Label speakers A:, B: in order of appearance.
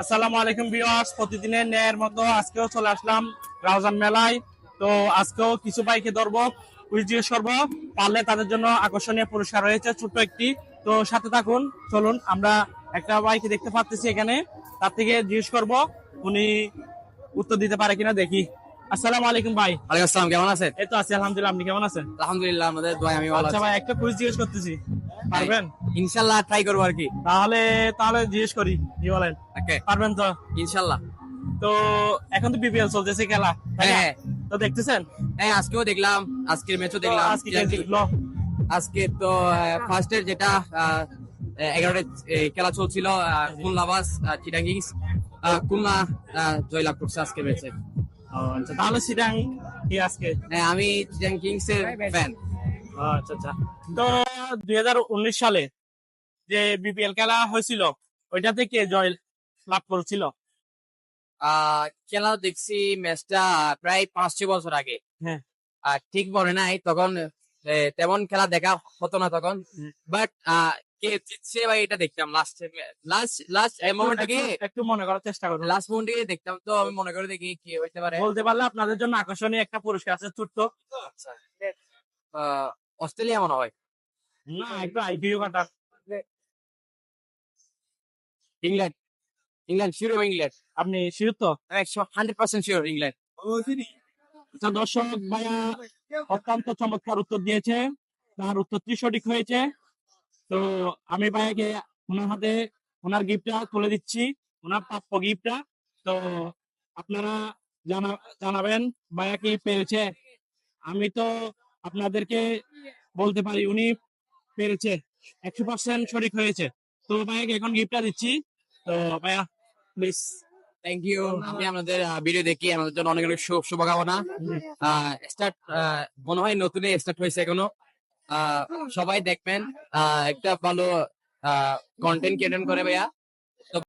A: আসসালামু আলাইকুম ভিউয়ার্স প্রতিদিনের ন্যায়ের মতো আজকেও চলে আসলাম রাউজান মেলায়। তো আজকেও কিছু বাইকে ধরবো কুইজ জিজ্ঞেস করব পারলে তাদের জন্য আকর্ষণীয় পুরস্কার রয়েছে ছোট্ট একটি। তো সাথে থাকুন চলুন আমরা একটা বাইকে দেখতে পাচ্ছি এখানে। তার থেকে জিজ্ঞেস করব উনি উত্তর দিতে পারে কিনা দেখি। আসসালামু আলাইকুম ভাই।
B: ওয়ালাইকুম আসসালাম কেমন আছেন?
A: এই তো আছি আলহামদুলিল্লাহ আপনি কেমন আছেন?
B: আলহামদুলিল্লাহ আমাদের দোয়া আমি ভালো
A: আচ্ছা ভাই একটা কুইজ জিজ্ঞেস করতেছি। পারবেন?
B: ইনশাল্লাহ ট্রাই করব আর কি।
A: তাহলে তাহলে জিজ্ঞেস করি কি বলেন?
B: ওকে।
A: পারবেন তো?
B: ইনশাল্লাহ।
A: তো এখন তো বিপিএল চলতেছে খেলা
B: হ্যাঁ।
A: তো দেখতেছেন?
B: হ্যাঁ আজকেও দেখলাম আজকের ম্যাচও দেখলাম।
A: আজকে
B: আজকে তো ফার্স্টের যেটা এগারোটা খেলা চলছিল আহ, খুলনা বাস চিটাং কিংস আহ, জয়লাভ করছে আজকের ম্যাচে
A: ও, আচ্ছা, তাহলে কি আজকে?
B: হ্যাঁ আমি চিটাং কিংস এর ফ্যান
A: আচ্ছা আচ্ছা। তো দুই হাজার উনিশ সালে যে বিপিএল খেলা হয়েছিল ওইটাতে কে জয় লাভ করেছিল।
B: খেলা দেখছি ম্যাচটা প্রায় পাঁচ ছয় বছর আগে।
A: হ্যাঁ।
B: আর ঠিক মনে নাই তখন তেমন খেলা দেখা হতো না তখন। বাট কে জিতছে বা এটা দেখতাম লাস্ট লাস্ট লাস্ট মোমেন্ট
A: একটু- মনে করার চেষ্টা করুন।
B: লাস্ট মোমেন্ট দেখতাম তো আমি মনে করে দেখি কি হইতে পারে।
A: বলতে পারলে আপনাদের জন্য আকর্ষণীয় একটা পুরস্কার আছে ছোট্ট
B: আহ, অস্ট্রেলিয়া মনে হয়।
A: না একটু আইপিও কাটা।
B: ইংল্যান্ড। ইংল্যান্ড শিওর ইংল্যান্ড
A: আপনি শিওর তো?
B: হান্ড্রেড পার্সেন্ট শিওর ইংল্যান্ড
A: দর্শক ভাইয়া অত্যন্ত চমৎকার উত্তর দিয়েছে। তার উত্তরটি সঠিক হয়েছে। তো আমি ভাইয়াকে ওনার হাতে ওনার গিফটটা তুলে দিচ্ছি। ওনার প্রাপ্য গিফটটা তো আপনারা জানা জানাবেন ভাইয়া কি পেরেছে। আমি তো আপনাদেরকে বলতে পারি উনি পেরেছে। একশো পার্সেন্ট সঠিক হয়েছে। তো ভাইয়াকে এখন গিফটটা দিচ্ছি। তো ভাইয়া প্লিজ
B: থ্যাংক ইউ আমি আমাদের ভিডিও দেখি আমাদের জন্য অনেক অনেক শুভ শুভকামনা। স্টার্ট মনে হয় নতুন স্টার্ট হয়েছে এখনও। আহ, সবাই দেখবেন আহ, একটা ভালো কন্টেন্ট ক্রিয়েট করে ভাইয়া।